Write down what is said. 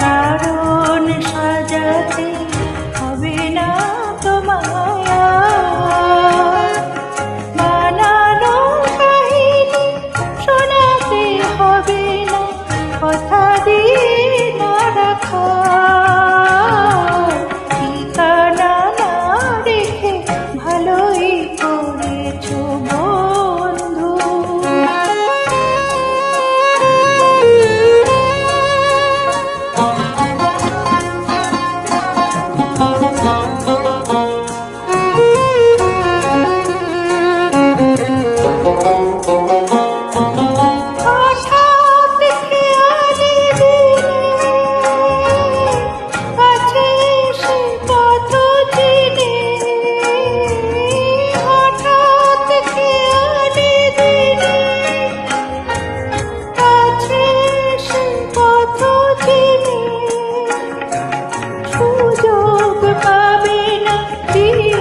কারণ সাজাতে सी